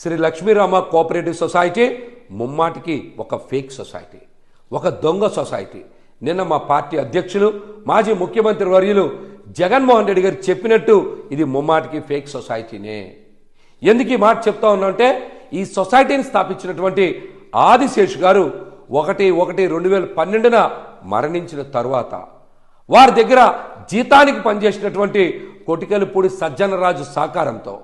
Shri Lakshmirama cooperative society ముమ్మాటికి ఒక fake society ఒక దొంగ సొసైటీ. నిన్న మా పార్టీ అధ్యక్షులు మాజీ ముఖ్యమంత్రి వర్యులు జగన్మోహన్ రెడ్డి గారు చెప్పినట్టు ఇది ముమ్మాటికి ఫేక్ సొసైటీనే. ఎందుకు ఈ మాట చెప్తా ఉన్నామంటే ఈ సొసైటీని స్థాపించినటువంటి ఆదిశేష్ గారు ఒకటి ఒకటి రెండు వేల పన్నెండున మరణించిన తరువాత వారి దగ్గర జీతానికి పనిచేసినటువంటి కొటికలపూడి సజ్జనరాజు సహకారంతో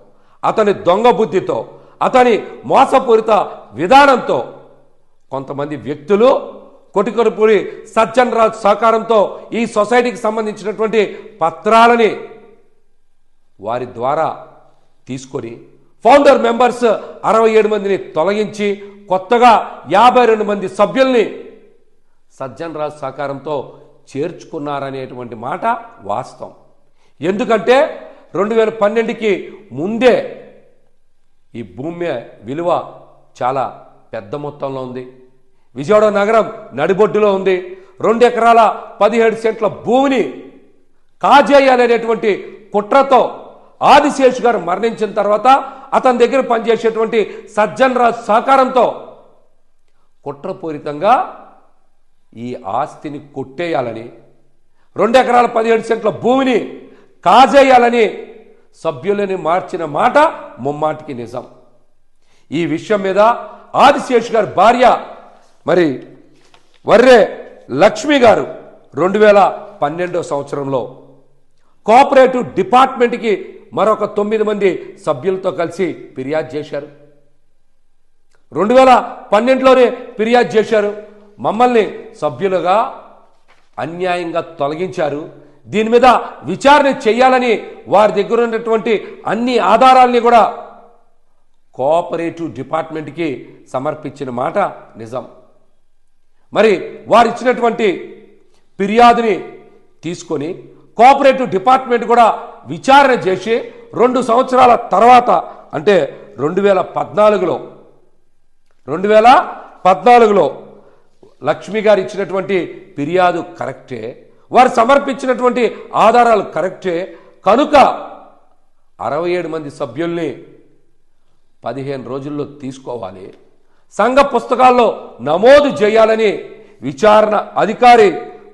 అతని దొంగ బుద్ధితో అతని మోసపూరిత విధానంతో కొంతమంది వ్యక్తులు కొట్టికొడుపుని సజ్జన్ రాజ్ సహకారంతో ఈ సొసైటీకి సంబంధించినటువంటి పత్రాలని వారి ద్వారా తీసుకొని ఫౌండర్ మెంబర్స్ అరవై ఏడు మందిని తొలగించి కొత్తగా యాభై రెండు మంది సభ్యుల్ని సజ్జన్ రాజ్ సహకారంతో చేర్చుకున్నారనేటువంటి మాట వాస్తవం. ఎందుకంటే రెండు వేల పన్నెండుకి ముందే ఈ భూమి విలువ చాలా పెద్ద మొత్తంలో ఉంది. విజయవాడ నగరం నడిబొడ్డులో ఉంది. రెండు ఎకరాల పదిహేడు సెంట్ల భూమిని కాజేయాలనేటువంటి కుట్రతో ఆదిశేష్ గారు మరణించిన తర్వాత అతని దగ్గర పనిచేసేటువంటి సజ్జన్ రాజ్ సహకారంతో కుట్రపూరితంగా ఈ ఆస్తిని కొట్టేయాలని రెండు ఎకరాల పదిహేడు సెంట్ల భూమిని కాజేయాలని సభ్యులని మార్చిన మాట ముమ్మాటికి నిజం. ఈ విషయం మీద ఆదిశేష్ గారి భార్య మరి వర్రే లక్ష్మి గారు రెండు వేల పన్నెండో సంవత్సరంలో కోఆపరేటివ్ డిపార్ట్మెంట్కి మరొక తొమ్మిది మంది సభ్యులతో కలిసి ఫిర్యాదు చేశారు. రెండు వేల పన్నెండులోనే ఫిర్యాదు చేశారు. మమ్మల్ని సభ్యులుగా అన్యాయంగా తొలగించారు. దీని మీద విచారణ చేయాలని వారి దగ్గర ఉన్నటువంటి అన్ని ఆధారాల్ని కూడా కోఆపరేటివ్ డిపార్ట్మెంట్కి సమర్పించిన మాట నిజం. మరి వారు ఇచ్చినటువంటి ఫిర్యాదుని తీసుకొని కోఆపరేటివ్ డిపార్ట్మెంట్ కూడా విచారణ చేసి రెండు సంవత్సరాల తర్వాత అంటే రెండు వేల పద్నాలుగులో రెండు వేల పద్నాలుగులో లక్ష్మి గారు ఇచ్చినటువంటి ఫిర్యాదు కరెక్టే. వారు సమర్పించినటువంటి ఆధారాలు కరెక్టే. కనుక అరవై ఏడు మంది సభ్యుల్ని పదిహేను రోజుల్లో తీసుకోవాలి. సంఘ పుస్తకాల్లో నమోదు చేయాలని విచారణ అధికారి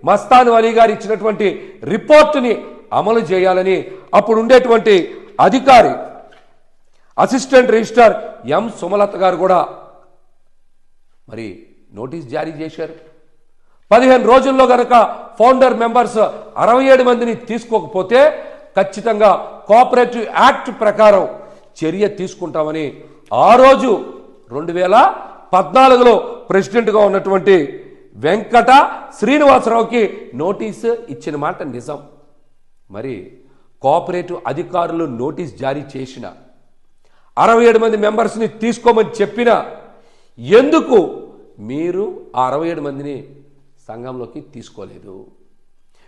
మస్తాన్ అలీ గారు ఇచ్చినటువంటి రిపోర్టుని అమలు చేయాలని అప్పుడు ఉండేటువంటి అధికారి అసిస్టెంట్ రిజిస్టర్ ఎం సుమలత గారు కూడా మరి నోటీస్ జారీ చేశారు. పదిహేను రోజుల్లో గనక ఫౌండర్ మెంబర్స్ అరవై ఏడు మందిని తీసుకోకపోతే ఖచ్చితంగా కోఆపరేటివ్ యాక్ట్ ప్రకారం చర్య తీసుకుంటామని ఆ రోజు రెండు వేల పద్నాలుగులో ప్రెసిడెంట్గా ఉన్నటువంటి వెంకట శ్రీనివాసరావుకి నోటీసు ఇచ్చిన మాట నిజం. మరి కోఆపరేటివ్ అధికారులు నోటీస్ జారీ చేసిన అరవై ఏడు మంది మెంబర్స్ని తీసుకోమని చెప్పిన ఎందుకు మీరు ఆ అరవై ఏడు మందిని సంఘంలోకి తీసుకోలేదు.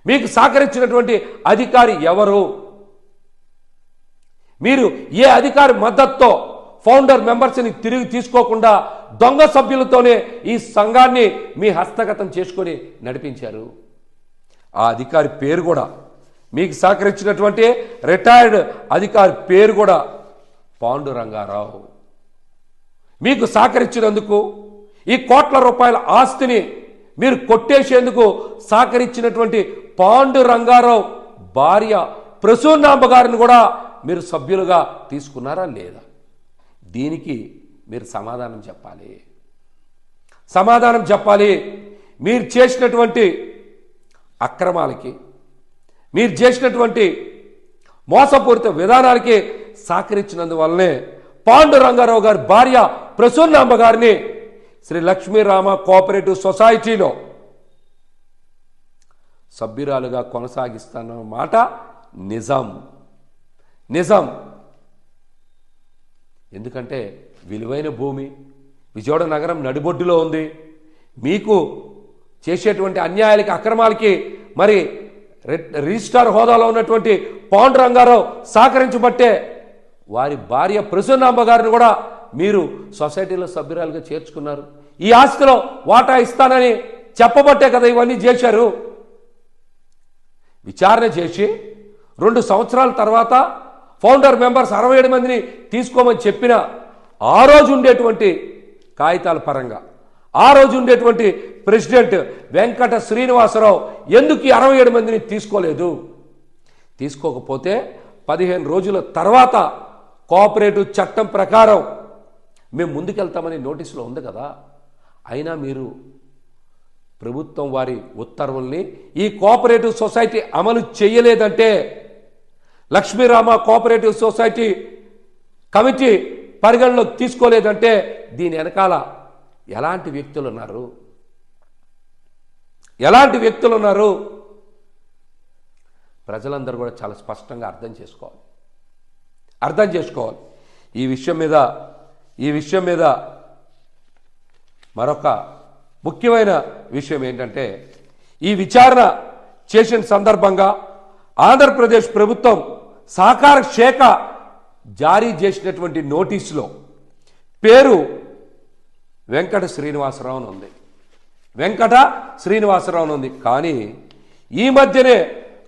మీకు సహకరించినటువంటి అధికారి ఎవరు? మీరు ఏ అధికారి మద్దతుతో ఫౌండర్ మెంబర్స్ని తిరిగి తీసుకోకుండా దొంగ సభ్యులతోనే ఈ సంఘాన్ని మీ హస్తగతం చేసుకొని నడిపించారు? ఆ అధికారి పేరు కూడా మీకు సహకరించినటువంటి రిటైర్డ్ అధికారి పేరు కూడా పాండురంగారావు మీకు సహకరించినందుకు ఈ కోట్ల రూపాయల ఆస్తిని మీరు కొట్టేసేందుకు సహకరించినటువంటి పాండు రంగారావు భార్య ప్రసూనాంబ గారిని కూడా మీరు సభ్యులుగా తీసుకున్నారా లేదా? దీనికి మీరు సమాధానం చెప్పాలి. సమాధానం చెప్పాలి. మీరు చేసినటువంటి అక్రమాలకి మీరు చేసినటువంటి మోసపూరిత విధానాలకి సహకరించినందువల్లనే పాండు రంగారావు గారి భార్య ప్రసూన్నాంబ గారిని శ్రీ లక్ష్మీరామ కోఆపరేటివ్ సొసైటీలో సభ్యురాలుగా కొనసాగిస్తానన్న మాట నిజం. నిజం. ఎందుకంటే విలువైన భూమి విజయవాడ నగరం నడిబొడ్డులో ఉంది. మీకు చేసేటువంటి అన్యాయాలకి అక్రమాలకి మరి రె- హోదాలో ఉన్నటువంటి పవన్ రంగారావు సహకరించబట్టే వారి భార్య ప్రసన్నాంబ గారిని కూడా మీరు సొసైటీలో సభ్యురాలుగా చేర్చుకున్నారు. ఈ ఆస్తిలో వాటా ఇస్తానని చెప్పబట్టే కదా ఇవన్నీ చేశారు. విచారణ చేసి రెండు సంవత్సరాల తర్వాత ఫౌండర్ మెంబర్స్ అరవై ఏడు మందిని తీసుకోమని చెప్పిన ఆ రోజు ఉండేటువంటి కాగితాల పరంగా ఆ రోజు ఉండేటువంటి ప్రెసిడెంట్ వెంకట శ్రీనివాసరావు ఎందుకు ఈ అరవై ఏడు మందిని తీసుకోలేదు? తీసుకోకపోతే పదిహేను రోజుల తర్వాత కోఆపరేటివ్ చట్టం ప్రకారం మేము ముందుకెళ్తామని నోటీసులో ఉంది కదా. అయినా మీరు ప్రభుత్వం వారి ఉత్తర్వుల్ని ఈ కోఆపరేటివ్ సొసైటీ అమలు చేయలేదంటే లక్ష్మీరామ కోఆపరేటివ్ సొసైటీ కమిటీ పరిగణలోకి తీసుకోలేదంటే దీని వెనకాల ఎలాంటి వ్యక్తులు ఉన్నారు? ఎలాంటి వ్యక్తులు ఉన్నారు? ప్రజలందరూ కూడా చాలా స్పష్టంగా అర్థం చేసుకోవాలి. అర్థం చేసుకోవాలి. ఈ విషయం మీద ఈ విషయం మీద మరొక ముఖ్యమైన విషయం ఏంటంటే ఈ విచారణ చేసిన సందర్భంగా ఆంధ్రప్రదేశ్ ప్రభుత్వం సహకార శాఖ జారీ చేసినటువంటి నోటీసులో పేరు వెంకట శ్రీనివాసరావు అని ఉంది. వెంకట శ్రీనివాసరావు అని ఉంది. కానీ ఈ మధ్యనే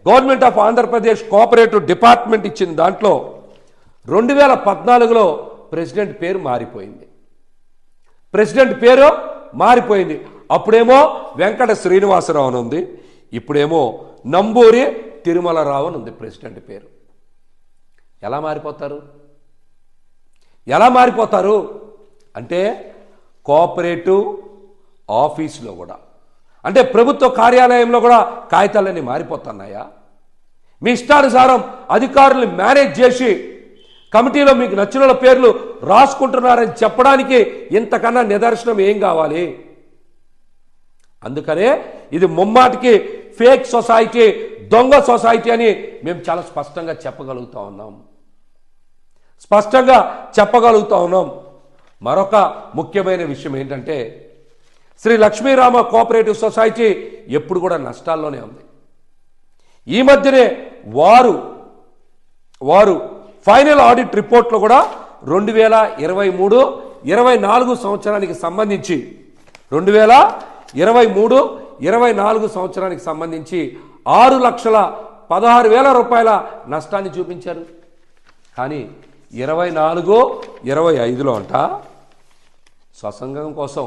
government of Andhra Pradesh cooperative department ఇచ్చిన దాంట్లో రెండు వేల పద్నాలుగులో ప్రెసిడెంట్ పేరు మారిపోయింది. ప్రెసిడెంట్ పేరు మారిపోయింది. అప్పుడేమో వెంకట శ్రీనివాసరావు అని ఉంది. ఇప్పుడేమో నంబూరి తిరుమలరావు అని ఉంది ప్రెసిడెంట్ పేరు. ఎలా మారిపోతారు? ఎలా మారిపోతారు? అంటే కోఆపరేటివ్ ఆఫీస్లో కూడా. అంటే ప్రభుత్వ కార్యాలయంలో కూడా కాగితాలన్నీ మారిపోతున్నాయా? మీ ఇష్టానుసారం అధికారులు మేనేజ్ చేసి కమిటీలో మీకు నచ్చిన పేర్లు రాసుకుంటున్నారని చెప్పడానికి ఇంతకన్నా నిదర్శనం ఏం కావాలి? అందుకనే ఇది ముమ్మాటికి ఫేక్ సొసైటీ దొంగ సొసైటీ అని మేము చాలా స్పష్టంగా చెప్పగలుగుతా ఉన్నాం. స్పష్టంగా చెప్పగలుగుతా ఉన్నాం. మరొక ముఖ్యమైన విషయం ఏంటంటే శ్రీ లక్ష్మీరామ కోఆపరేటివ్ సొసైటీ ఎప్పుడు కూడా నష్టాల్లోనే ఉంది. ఈ మధ్యనే వారు వారు ఫైనల్ ఆడిట్ రిపోర్ట్లో కూడా రెండు వేల ఇరవై మూడు ఇరవై నాలుగు సంవత్సరానికి సంబంధించి రెండు వేల ఇరవై మూడు ఇరవై నాలుగు సంవత్సరానికి సంబంధించి ఆరు లక్షల పదహారు వేల రూపాయల నష్టాన్ని చూపించారు. కానీ ఇరవై నాలుగు ఇరవై ఐదులో అంట స్వసంగం కోసం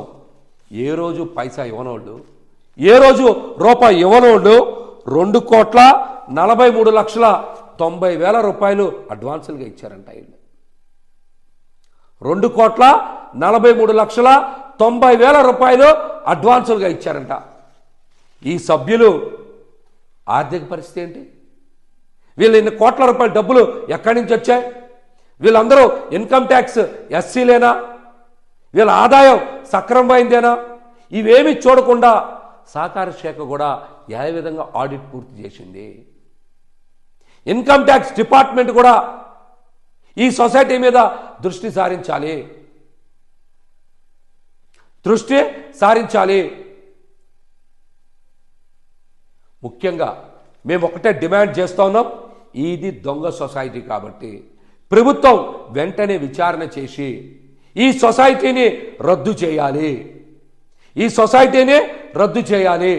ఏ రోజు పైసా ఇవ్వనోళ్ళు ఏ రోజు రూపాయి ఇవ్వనోళ్ళు రెండు కోట్ల నలభై మూడు లక్షల తొంభై వేల రూపాయలు అడ్వాన్సులుగా ఇచ్చారంట వీళ్ళు రెండు కోట్ల నలభై మూడు లక్షల తొంభై వేల రూపాయలు అడ్వాన్సులుగా ఇచ్చారంట. ఈ సభ్యులు ఆర్థిక పరిస్థితి ఏంటి? వీళ్ళు ఇన్ని కోట్ల రూపాయల డబ్బులు ఎక్కడి నుంచి వచ్చాయి? వీళ్ళందరూ ఇన్కమ్ ట్యాక్స్ ఎస్సీలేనా? వీళ్ళ ఆదాయం సక్రమమైందేనా ఇవేమి చూడకుండా సహకార శాఖ కూడా ఏ విధంగా ఆడిట్ పూర్తి చేసింది? ఇన్కమ్ ట్యాక్స్ డిపార్ట్మెంట్ కూడా ఈ సొసైటీ మీద దృష్టి సారించాలి. దృష్టి సారించాలి. ముఖ్యంగా మేము ఒకటే డిమాండ్ చేస్తా ఉన్నాం ఇది దొంగ సొసైటీ కాబట్టి. ప్రభుత్వం వెంటనే విచారణ చేసి ఈ సొసైటీని రద్దు చేయాలి. ఈ సొసైటీని రద్దు చేయాలి.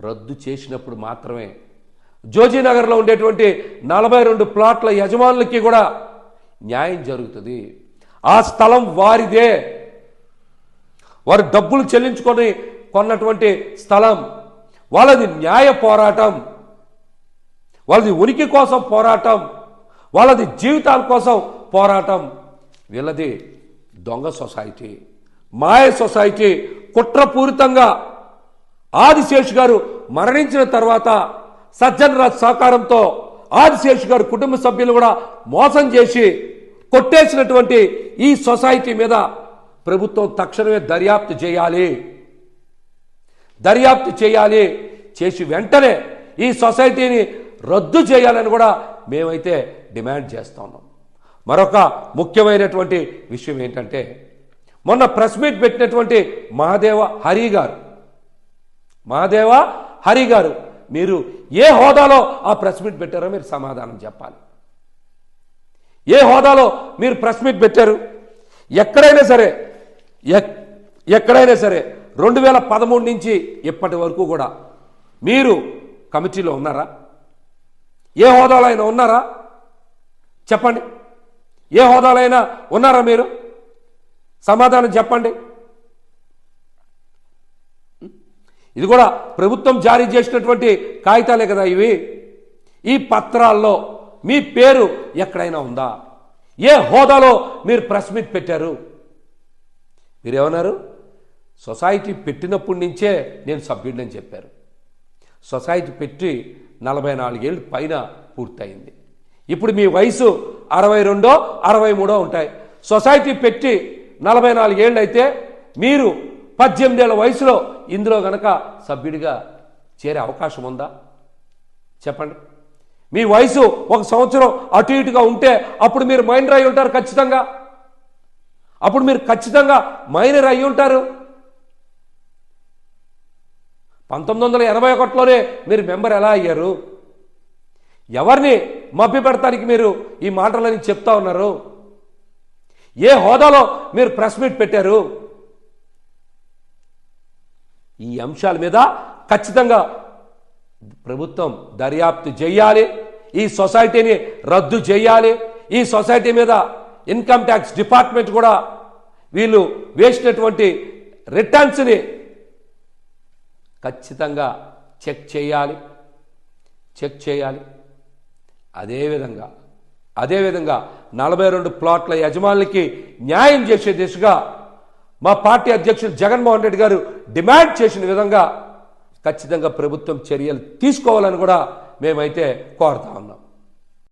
రద్దు చేసినప్పుడు మాత్రమే జోజీనగర్లో ఉండేటువంటి నలభై రెండు ప్లాట్ల యజమానులకి కూడా న్యాయం జరుగుతుంది. ఆ స్థలం వారిదే. వారు డబ్బులు చెల్లించుకొని కొన్నటువంటి స్థలం. వాళ్ళది న్యాయ పోరాటం. వాళ్ళది ఉనికి కోసం పోరాటం. వాళ్ళది జీవితాల కోసం పోరాటం. వీళ్ళది దొంగ సొసైటీ. మాయ సొసైటీ కుట్రపూరితంగా ఆదిశేష్ గారు మరణించిన తర్వాత సజ్జన్ రాజ్ సహకారంతో ఆదిశేషు గారు కుటుంబ సభ్యులు కూడా మోసం చేసి కొట్టేసినటువంటి ఈ సొసైటీ మీద ప్రభుత్వం తక్షణమే దర్యాప్తు చేయాలి. దర్యాప్తు చేయాలి. చేసి వెంటనే ఈ సొసైటీని రద్దు చేయాలని కూడా మేమైతే డిమాండ్ చేస్తా ఉన్నాం. మరొక ముఖ్యమైనటువంటి విషయం ఏంటంటే మొన్న ప్రెస్ మీట్ పెట్టినటువంటి మహాదేవ హరి గారు మహాదేవ హరి గారు మీరు ఏ హోదాలో ఆ ప్రెస్ మీట్ పెట్టారో మీరు సమాధానం చెప్పాలి. ఏ హోదాలో మీరు ప్రెస్ మీట్ పెట్టారు? ఎక్కడైనా సరే ఎక్- ఎక్కడైనా సరే రెండు వేల పదమూడు నుంచి ఇప్పటి వరకు కూడా మీరు కమిటీలో ఉన్నారా? ఏ హోదాలో అయినా ఉన్నారా? చెప్పండి. ఏ హోదాలైనా ఉన్నారా మీరు? సమాధానం చెప్పండి. ఇది కూడా ప్రభుత్వం జారీ చేసినటువంటి కాగితాలే కదా ఇవి. ఈ పత్రాల్లో మీ పేరు ఎక్కడైనా ఉందా? ఏ హోదాలో మీరు ప్రెస్ మీట్ పెట్టారు? మీరేమన్నారు? సొసైటీ పెట్టినప్పటి నుంచే నేను సభ్యుడిని చెప్పారు. సొసైటీ పెట్టి నలభై నాలుగేళ్ళు పైన పూర్తయింది. ఇప్పుడు మీ వయసు అరవై రెండో అరవై మూడో ఉంటాయి. సొసైటీ పెట్టి నలభై నాలుగేళ్ళు అయితే మీరు పద్దెనిమిదేళ్ళ వయసులో ఇందులో గనక సభ్యుడిగా చేరే అవకాశం ఉందా? చెప్పండి. మీ వయసు ఒక సంవత్సరం అటు ఇటుగా ఉంటే అప్పుడు మీరు మైనర్ అయి ఉంటారు ఖచ్చితంగా. అప్పుడు మీరు ఖచ్చితంగా మైనర్ అయి ఉంటారు. పంతొమ్మిది వందల ఎనభై ఒకటిలోనే మీరు మెంబర్ ఎలా అయ్యారు? ఎవరిని మభ్య పెడతానికి మీరు ఈ మాటలని చెప్తా ఉన్నారు? ఏ హోదాలో మీరు ప్రెస్ మీట్ పెట్టారు? ఈ అంశాల మీద ఖచ్చితంగా ప్రభుత్వం దర్యాప్తు చేయాలి ఈ సొసైటీని రద్దు చేయాలి ఈ సొసైటీ మీద ఇన్కమ్ ట్యాక్స్ డిపార్ట్మెంట్ కూడా వీళ్ళు వేసినటువంటి రిటర్న్స్ని ఖచ్చితంగా చెక్ చేయాలి చెక్ చేయాలి. అదేవిధంగా అదేవిధంగా నలభై రెండు ప్లాట్ల యజమానులకి న్యాయం చేసే దిశగా మా పార్టీ అధ్యక్షుడు జగన్మోహన్ రెడ్డి గారు డిమాండ్ చేసిన విధంగా ఖచ్చితంగా ప్రభుత్వం చర్యలు తీసుకోవాలని కూడా మేమైతే కోరుతా ఉన్నాం.